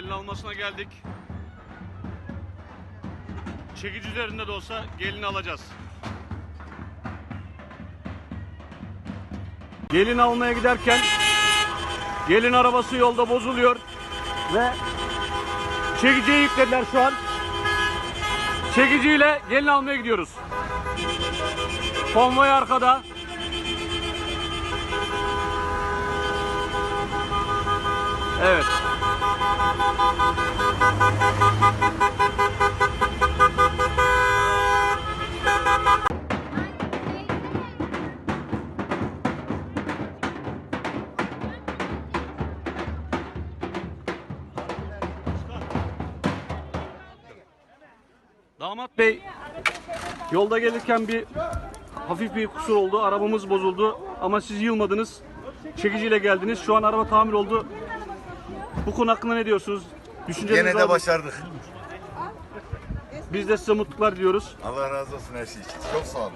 geldik. Çekici üzerinde de olsa gelini alacağız. Gelin almaya giderken gelin arabası yolda bozuluyor ve çekiciyi yüklediler şu an. Çekiciyle gelin almaya gidiyoruz. Konvoy arkada. Evet. Damat Bey yolda gelirken bir hafif bir kusur oldu. Arabamız bozuldu ama siz yılmadınız. Çekiciyle geldiniz. Şu an araba tamir oldu. Bu konu hakkında ne diyorsunuz? Düşünceleriniz Gene de başardık. Biz de size mutluluklar diliyoruz. Allah razı olsun her şey için. Çok sağ olun.